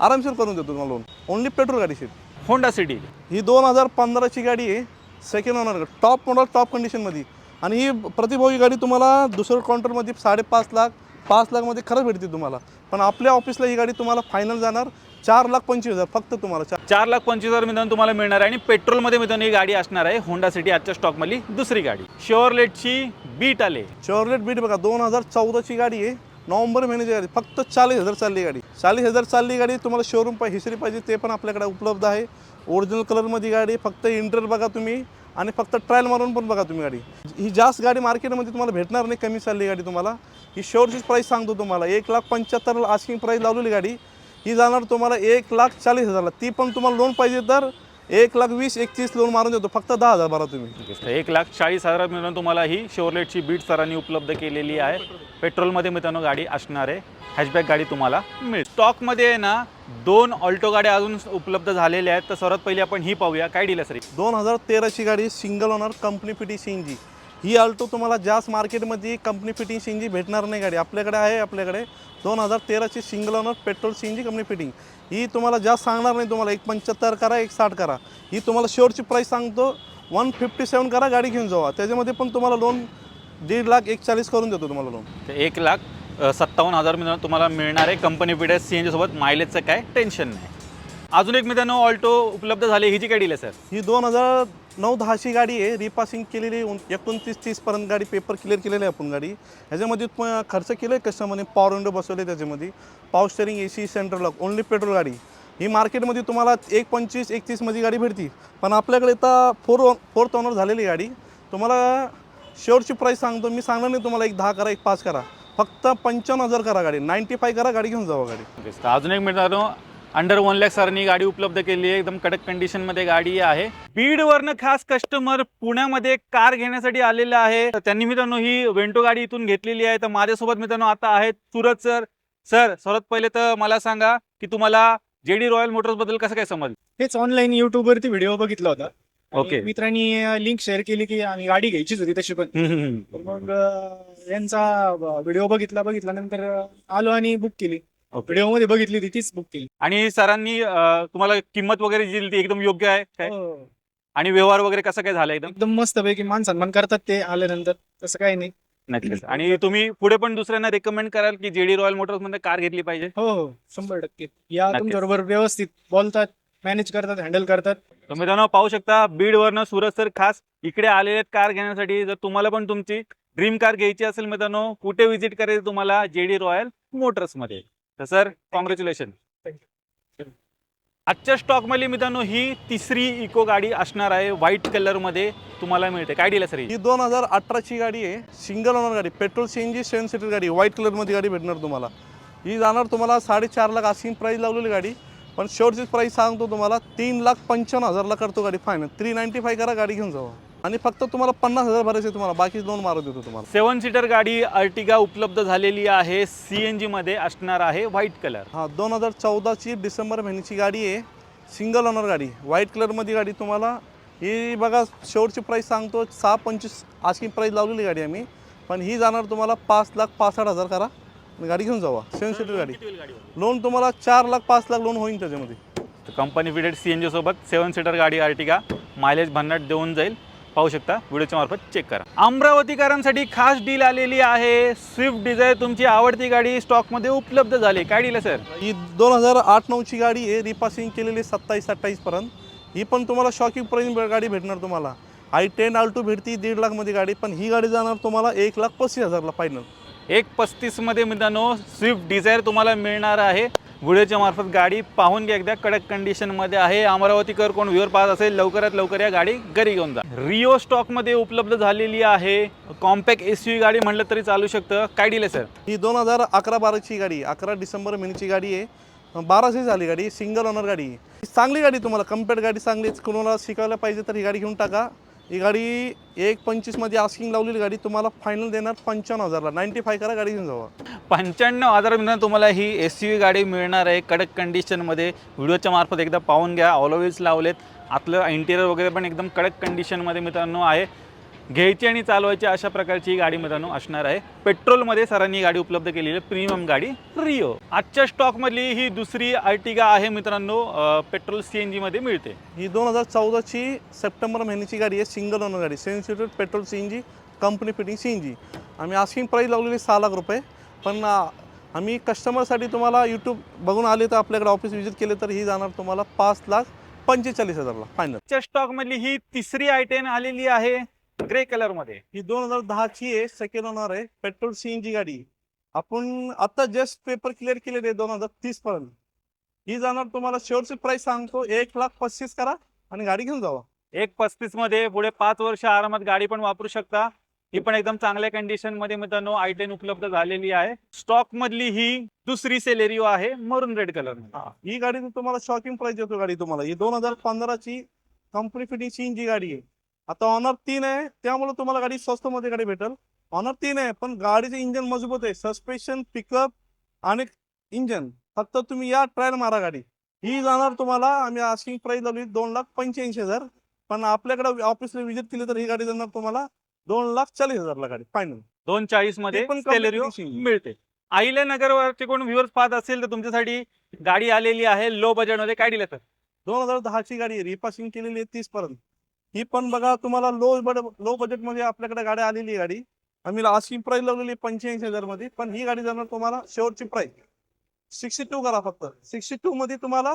B: आरामशीर करून देतो तुम्हाला लोन ओनली पेट्रोल गाडी सीट
A: होंडा सिटी
B: ही दोन हजार पंधराची गाडी आहे second owner top model top कंडिशनमध्ये आणि ही प्रतिभावी गाडी तुम्हाला दुसऱ्या काउंटरमध्ये साडेपाच लाख पाच लाखमध्ये खरंच भेटते तुम्हाला. पण आपल्या ऑफिसला ही गाडी तुम्हाला फायनल जाणार चार लाख पंचवीस हजार फक्त तुम्हाला चार
A: चार लाख पंचवीस हजार मित्रांनो तुम्हाला मिळणार आहे आणि पेट्रोलमध्ये मित्रांनो ही गाडी असणार आहे होंडा सिटी आजच्या स्टॉकमधली दुसरी गाडी. शेअरलेटची बीट आले.
B: चॉर्लेट बीट बघा दोन हजार चौदाची गाडी आहे. नोव्हेंबर महिन्याची गाडी फक्त चाळीस हजार चालली गाडी. चाळीस हजार चालली गाडी तुम्हाला शोरूम पाहिजे हिस्ट्री पाहिजे ते पण आपल्याकडे उपलब्ध आहे. ओरिजिनल कलरमध्ये गाडी आहे. फक्त इंटर बघा तुम्ही आणि फक्त ट्रायल मारून पण बघा तुम्ही गाडी. ही जास्त गाडी मार्केटमध्ये तुम्हाला भेटणार नाही कमी चालली गाडी तुम्हाला. ही शेवटचीच प्राईस सांगतो तुम्हाला एक लाख पंच्याहत्तर आस्किंग प्राईस लावलेली गाडी. ही जाणार तुम्हाला एक लाख चाळीस हजारला. ती पण तुम्हाला लोन पाहिजे तर एक लाख वीस एकतीस लोन मारून देतो. फक्त दहा हजार भरा तुम्ही.
A: एक लाख चाळीस हजार मिळून तुम्हाला ही शेवरलेटची बीट सरांनी उपलब्ध केलेली आहे. पेट्रोलमध्ये मित्रांनो गाडी असणार आहे. हॅशबॅक गाडी तुम्हाला मिळेल. स्टॉकमध्ये आहे ना दोन ऑल्टो गाड्या अजून उपलब्ध झालेल्या आहेत. तर सर्वात पहिली आपण ही पाहूया. काय डील सर
B: दोन हजार तेराची गाडी single owner company fitting C G ही अल्टो तुम्हाला जास्त मार्केटमध्ये कंपनी फिटिंग सी जी भेटणार नाही गाडी. आपल्याकडे आहे आपल्याकडे दोन हजार तेराची single owner petrol C G company fitting. ही तुम्हाला जास्त सांगणार नाही तुम्हाला एक पंच्याहत्तर करा एक साठ करा. ही तुम्हाला शेवटची प्राईस सांगतो वन फिफ्टी सेवन करा गाडी घेऊन जावा. त्याच्यामध्ये पण तुम्हाला लोन दीड लाख एक चाळीस करून देतो तुम्हाला लोन
A: एक लाख सत्तावन्न हजार मित्रांनो तुम्हाला मिळणार आहे कंपनी पिढ्या सी एन सोबत. मायलेजचं काय? टेन्शन नाही. अजून एक मित्रांनो ऑल्टो उपलब्ध झाली. ही जी काय डील आहे सर
B: ही दोन हजार नऊ दहाशी गाडी आहे. रिपासिंग केलेली एकोणतीस तीसपर्यंत गाडी पेपर क्लिअर केलेली आहे आपण गाडी. ह्याच्यामध्ये खर्च केलं आहे कस्टमरने पॉवर विंडो बसवले त्याच्यामध्ये. Power steering A C central lock only petrol गाडी. ही मार्केटमध्ये तुम्हाला एक पंचवीस एकतीसमध्ये गाडी भेटते. पण आपल्याकडे आता फोर फोर्थ ओनर झालेली गाडी. तुम्हाला शेवटची प्राईस सांगतो. मी सांगणार नाही तुम्हाला. एक दहा करा एक पाच करा. फक्त पंचावन्न हजार करा गाडी. नाईन्टी फाय करा गाडी घेऊन जावा गाडी.
A: अजून एक मित्रांनो अंडर वन लॅक सरांनी गाडी उपलब्ध केली आहे. एकदम कडक कंडिशनमध्ये गाडी आहे. बीडवरनं खास कस्टमर पुण्यामध्ये कार घेण्यासाठी आलेले आहे. तर त्यांनी मित्रांनो ही वेंटो गाडी इथून घेतलेली आहे. तर माझ्यासोबत मित्रांनो आता आहेत सुरत सर सर सर्वात पहिले तर मला सांगा की तुम्हाला जेडी रॉयल मोटर्सबद्दल कसं काय समजलं?
C: हेच ऑनलाईन युट्यूब वरती व्हिडिओ बघितला होता.
A: ओके.
C: मित्रांनी लिंक शेअर केली की आणि गाडी घ्यायचीच होती तशी पण. मग यांचा व्हिडिओ बघितला बघितला नंतर आलो आणि बुक केली. व्हिडिओमध्ये बघितली होती तीच बुक केली.
A: आणि सरांनी अं, तुम्हाला किंमत वगैरे जी दिली ती एकदम योग्य आहे काय?
C: हो.
A: आणि व्यवहार वगैरे कसं काय झालं एकदम?
C: एकदम मस्त पैकी मान सन्मान करतात ते आल्यानंतर तसं काही नाही.
A: नक्कीच. आणि तुम्ही पुढे पण दुसऱ्यांना रेकमेंड कराल की जेडी रॉयल मोटर्समध्ये कार घेतली पाहिजे?
C: हो हो. शंभर टक्के. या
A: नक्कीच.
C: तुमच्या बरोबर व्यवस्थित बोलतात मॅनेज करतात हँडल करतात.
A: तर मित्रांनो पाहू शकता बीडवरनं सुरत सर खास इकडे आलेले आहेत कार घेण्यासाठी. जर तुम्हाला पण तुमची ड्रीम कार घ्यायची असेल मित्रांनो कुठे व्हिजिट करायचं तुम्हाला जेडी रॉयल मोटर्समध्ये? तर सर कॉंग्रॅच्युलेशन आजच्या स्टॉकमध्ये मित्रांनो ही तिसरी इको गाडी असणार आहे व्हाईट कलरमध्ये तुम्हाला मिळते. काय डील सर
B: ही? दोन हजार अठराची गाडी आहे सिंगल ओनर गाडी petrol C N G seven seater गाडी व्हाईट कलरमध्ये गाडी भेटणार तुम्हाला. ही जाणार तुम्हाला साडेचार लाख अशी प्राईस लावलेली गाडी. पण शेवटची प्राईस सांगतो तुम्हाला तीन लाख पंच्याण्णव हजारला करतो गाडी फायनल थ्री नाईन्टी फाय करा गाडी घेऊन जाऊ आणि फक्त तुम्हाला पन्नास हजार भरायचे तुम्हाला बाकी लोन मारू देतो तुम्हाला.
A: सेवन सीटर गाडी अर्टिगा उपलब्ध झालेली आहे. सीएनजी मध्ये असणार आहे व्हाईट कलर
B: हां दोन हजार चौदाची डिसेंबर महिन्याची गाडी आहे. सिंगल ओनर गाडी. व्हाईट कलरमध्ये गाडी तुम्हाला ही बघा शेवटची प्राईस सांगतो सहा पंचवीस आस्किंग प्राईस लावलेली गाडी आम्ही. पण ही जाणार तुम्हाला पाच लाख पासष्ट हजार करा. गाडी घेऊन जावा. सेवन सीटर गाडी. लोन तुम्हाला चार लाख पाच लाख लोन होईल त्याच्यामध्ये.
A: कंपनी फिटेड सीएनजी सोबत सेवन सीटर गाडी अर्टिगा मायलेज भन्नाट देऊन जाईल. पाहू शकता. व्हिडिओच्या मार्फत चेक करा. अमरावतीकरांसाठी खास डील आलेली आहे. स्विफ्ट डिझायर तुमची आवडती गाडी स्टॉकमध्ये उपलब्ध झाली. काय डील आहे सर
B: ही दोन हजार आठ नऊची गाडी आहे. रिपासिंग केलेली सत्तावीस अठ्ठावीसपर्यंत ही पण तुम्हाला शॉकिंग प्राईस गाडी भेटणार तुम्हाला. आय टेन आल टू भेटती दीड लाखमध्ये गाडी. पण ही गाडी जाणार तुम्हाला एक लाख पस्तीस हजारला फायनल
A: एक पस्तीसमध्ये मित्रांनो स्विफ्ट डिझायर तुम्हाला मिळणार आहे. व्हिडिओच्या मार्फत गाडी पाहून घ्या एकदा. कडक कंडिशनमध्ये आहे. अमरावतीकर कोण व्ह्युअर पाहत असेल लवकरात लवकर या गाडी घरी घेऊन जा. रिओ स्टॉकमध्ये उपलब्ध झालेली आहे. कॉम्पॅक्ट एस यू गाडी म्हटलं तरी चालू शकतं. काय डील आहे सर
B: ही दोन हजार अकरा बाराची गाडी अकरा डिसेंबर महिन्याची गाडी आहे. बाराशे झाली गाडी सिंगल ओनर गाडी आहे. ही चांगली गाडी तुम्हाला कंपेअर गाडी चांगली कोणाला शिकायला पाहिजे तर ही गाडी घेऊन टाका. ही गाडी एक पंचवीसमध्ये आस्किंग लावलेली गाडी तुम्हाला फायनल देणार पंच्याण्णव हजारला. नाईन्टी फाय करा गाडी घेऊन जावा.
A: पंच्याण्णव हजार मिळणार तुम्हाला ही एस यू गाडी मिळणार आहे. कडक कंडिशनमध्ये व्हिडिओच्या मार्फत एकदा पाहून घ्या. ऑलोवेज लावलेत. आतलं इंटिरियर वगैरे पण एकदम कडक कंडिशनमध्ये मित्रांनो आहे. घ्यायची आणि चालवायची अशा प्रकारची ही गाडी मित्रांनो असणार आहे. पेट्रोलमध्ये सरांनी ही गाडी उपलब्ध केलेली आहे प्रीमियम गाडी रिओ आजच्या स्टॉकमधली ही दुसरी अर्टिगा आहे मित्रांनो पेट्रोल सी एन जीमध्ये मिळते.
B: ही दोन हजार चौदाची सप्टेंबर महिन्याची गाडी आहे सिंगल ओनर गाडी. Seven seater petrol C N G company fitting C N G आम्ही आस्किंग प्राईस लावलेली सहा लाख रुपये. पण आम्ही कस्टमरसाठी तुम्हाला यूट्यूब बघून आले तर आपल्याकडे ऑफिस व्हिजिट केले तर ही जाणार तुम्हाला पाच लाख पंचेचाळीस हजारला फायनल
A: स्टॉकमधली ही तिसरी आयटेन आलेली आहे. ग्रे कलरमध्ये
B: ही दोन हजार दहाची आहे सेकंड ओनर आहे. पेट्रोल सी एन जी गाडी. आपण आता जस्ट पेपर क्लिअर केलेले आहे दोन हजार तीस पर्यंत. ही जाणार तुम्हाला शेवटची प्राइस सांगतो एक लाख पस्तीस करा आणि गाडी घेऊन जावा.
A: एक पस्तीसमध्ये पुढे पाच वर्ष आरामात गाडी पण वापरू शकता. ही पण एकदम चांगल्या कंडिशनमध्ये मित्रांनो आय टेन उपलब्ध झालेली आहे. स्टॉक मधली ही दुसरी सेलेरिओ आहे मरून रेड कलर
B: ही गाडी तुम्हाला शॉकिंग प्राइस देतो गाडी तुम्हाला. ही दोन हजार पंधराची कंपनी फिटिंगची जी गाडी आहे. आता ऑनर तीन आहे त्यामुळे तुम्हाला गाडी स्वस्त मध्ये गाडी भेटेल. ऑनर तीन आहे पण गाडीचं इंजन मजबूत आहे. सस्पेन्शन पिकअप आणि इंजन फक्त तुम्ही या ट्रायल मारा गाडी. ही जाणार तुम्हाला आम्ही आस्किंग प्राइस लावली दोन लाख पंच्याऐंशी हजार. पण आपल्याकडे ऑफिसला व्हिजिट केली तर ही गाडी जाणार तुम्हाला दोन लाख चाळीस हजारला गाडी फायनल
A: दोन
B: चाळीसमध्ये पण.
A: मिळते. आईले नगर वरचे कोण व्ह्युअर्स पाहत असेल तर तुमच्यासाठी गाडी आलेली आहे लो बजेटमध्ये. काय दिलं तर?
B: दोन हजार दहाची गाडी रिपासिंग केलेली आहे तीस पर्यंत ही पण बघा तुम्हाला लो लो बजेटमध्ये आपल्याकडे गाडी आलेली आहे गाडी. आम्ही अशी प्राईस लावलेली पंच्याऐंशी हजारमध्ये पण ही गाडी जाणार तुम्हाला शेवटची प्राईस सिक्स्टी टू करा फक्त. सिक्स्टी टू मध्ये तुम्हाला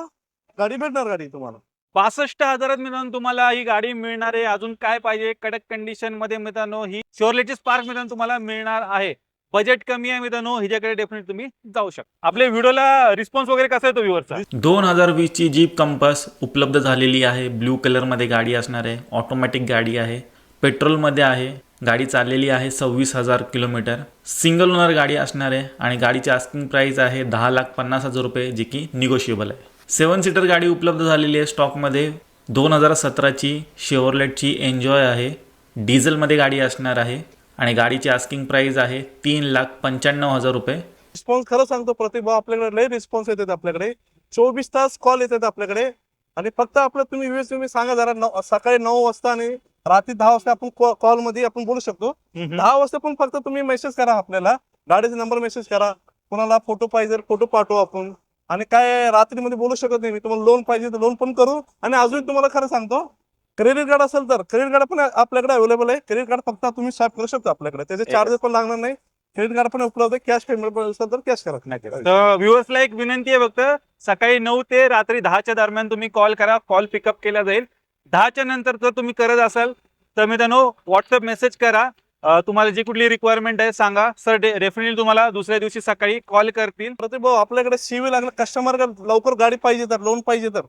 B: गाडी भेटणार गाडी तुम्हाला.
A: पासष्ट हजारात मित्रांनो तुम्हाला ही गाडी मिळणार आहे. अजून काय पाहिजे? कडक कंडिशनमध्ये मित्रांनो ही शोरलेची स्पार्क मित्रांनो तुम्हाला मिळणार आहे. बजेट कमी आहे मित्रांनो हिच्याकडे डेफिनेट तुम्ही जाऊ शकता. आपल्या व्हिडिओला रिस्पॉन्स वगैरे कसा येतो व्ह्युअरचा?
D: दोन हजार वीसची जीप कंपास उपलब्ध झालेली आहे. ब्ल्यू कलरमध्ये गाडी असणार आहे. ऑटोमॅटिक गाडी आहे. पेट्रोलमध्ये आहे. गाडी चाललेली आहे सव्वीस हजार किलोमीटर. सिंगल ओनर गाडी असणार आहे आणि गाडीची आस्किंग प्राइस आहे दहा लाख पन्नास हजार रुपये जी की निगोशिएबल आहे. सेवन सीटर गाडी उपलब्ध झालेली आहे स्टॉकमध्ये दोन हजार सतराची शेवरलेटची एन्जॉय आहे. डिझेलमध्ये गाडी असणार आहे. आणि गाडीची आस्किंग प्राइस आहे तीन लाख पंच्याण्णव हजार रुपये.
B: रिस्पॉन्स खरं सांगतो प्रतिभा आपल्याकडे लय रिस्पॉन्स येतात आपल्याकडे. चोवीस तास कॉल येतात आपल्याकडे. आणि फक्त आपलं तुम्ही वेळ तुम्ही सांगा जरा नऊ- सकाळी नऊ वाजता आणि रात्री दहा वाजता आपण कॉलमध्ये आपण बोलू शकतो. दहा वाजता पण फक्त तुम्ही मेसेज करा आपल्याला. गाडीचा नंबर मेसेज करा. कुणाला फोटो पाहिजे फोटो पाठवू आपण. आणि काय रात्रीमध्ये बोलू शकत नाही. मी तुम्हाला लोन पाहिजे तर लोन पण करू. आणि अजून तुम्हाला खरं सांगतो क्रेडिट कार्ड असेल तर क्रेडिट कार्ड पण आपल्याकडे अवेलेबल आहे. क्रेडिट कार्ड फक्त तुम्ही स्वाईप करू शकता आपल्याकडे. त्याचे चार्जेस पण लागणार नाही. क्रेडिट कार्ड पण उपलब्ध आहे. कॅश पेमेंट पण असेल तर कॅश करा
A: तर व्ह्युअर्सला एक विनंती आहे फक्त सकाळी नऊ ते रात्री दहाच्या दरम्यान तुम्ही कॉल करा. कॉल पिकअप केला जाईल. दहाच्या नंतर जर तुम्ही करत असाल तर मित्रांनो व्हॉट्सअप मेसेज करा. तुम्हाला जी कुठली रिक्वायरमेंट आहे सांगा. सर डेफिनेटली तुम्हाला दुसऱ्या दिवशी सकाळी कॉल करतील.
B: प्रतिभाऊ आपल्याकडे सीव्ही लागलं. कस्टमर लवकर गाडी पाहिजे तर लोन पाहिजे तर.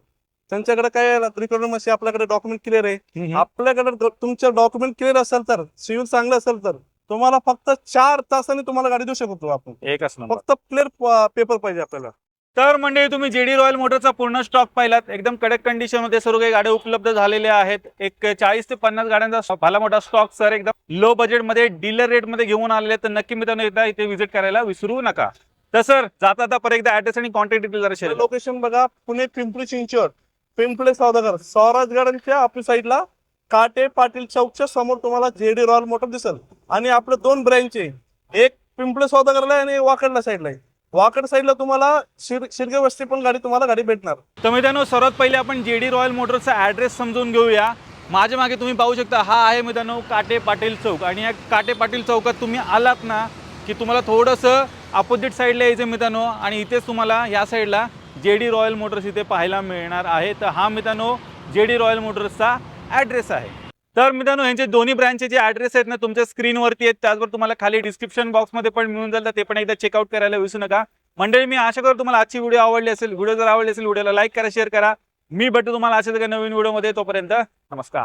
B: त्यांच्याकडे काय रिक्वायरमेंट आपल्याकडे डॉक्युमेंट क्लिअर आहे. आपल्याकडे तुमचं डॉक्युमेंट क्लिअर असेल तर सिव्हिल चांगलं असेल तर तुम्हाला फक्त चार तासाने तुम्हाला गाडी देऊ शकतो आपण.
A: एकच
B: फक्त क्लिअर पेपर पाहिजे आपल्याला.
A: तर मंडळी तुम्ही जेडी रॉयल मोटरचा पूर्ण स्टॉक पाहिलात. एकदम कडक कंडिशनमध्ये सर्व काही गाड्या उपलब्ध झालेल्या आहेत. एक चाळीस ते पन्नास गाड्यांचा भला मोठा स्टॉक सर एकदम लो बजेटमध्ये डीलर रेटमध्ये घेऊन आलेले. तर नक्की मित्रांनो एकदा इथे व्हिजिट करायला विसरू नका. तर सर जाता आता परत एकदा ऍड्रेस आणि कॉन्टॅक्ट डिटेल जरा शेअर
B: लोकेशन बघा पुणे पिंपरी चिंचवड. पिंपळे सौदागर स्वराज गार्डनच्या ऑफिस साईडला काटे पाटील चौकच्या समोर तुम्हाला जेडी रॉयल मोटर दिसेल. आणि आपले दोन ब्रँच आहे. एक पिंपळे सौदागरला आहे आणि वाकडला साईडला आहे. वाकड साईडला तुम्हाला शिर शिरगे वस्ती पण गाडी तुम्हाला गाडी भेटणार.
A: तर मित्रांनो सर्वात पहिले आपण जे डी रॉयल मोटरचा ऍड्रेस समजून घेऊया. माझ्या मागे तुम्ही पाहू शकता हा आहे मित्रांनो काटे पाटील चौक. आणि या काटे पाटील चौकात तुम्ही आलात ना की तुम्हाला थोडंसं अपोजिट साईडला यायचं मित्रांनो. आणि इथेच तुम्हाला या साईडला जे डी रॉयल मोटर्स इथे पाहायला मिळणार आहे. तर हा मित्रांनो जेडी रॉयल मोटर्सचा ॲड्रेस आहे. तर मित्रांनो यांचे दोन्ही ब्रँचचे जे ॲड्रेस आहेत ना तुमच्या स्क्रीनवरती आहेत. त्याचबरोबर तुम्हाला खाली डिस्क्रिप्शन बॉक्समध्ये पण मिळून जाईल. ते पण एकदा चेकआउट करायला विसरू नका. मंडळी मी आशा करतो तुम्हाला आजची व्हिडिओ आवडली असेल. व्हिडिओ जर आवडली असेल व्हिडिओला लाईक करा शेअर करा. मी भेटतो तुम्हाला अशाच एका नवीन व्हिडिओमध्ये तोपर्यंत नमस्कार.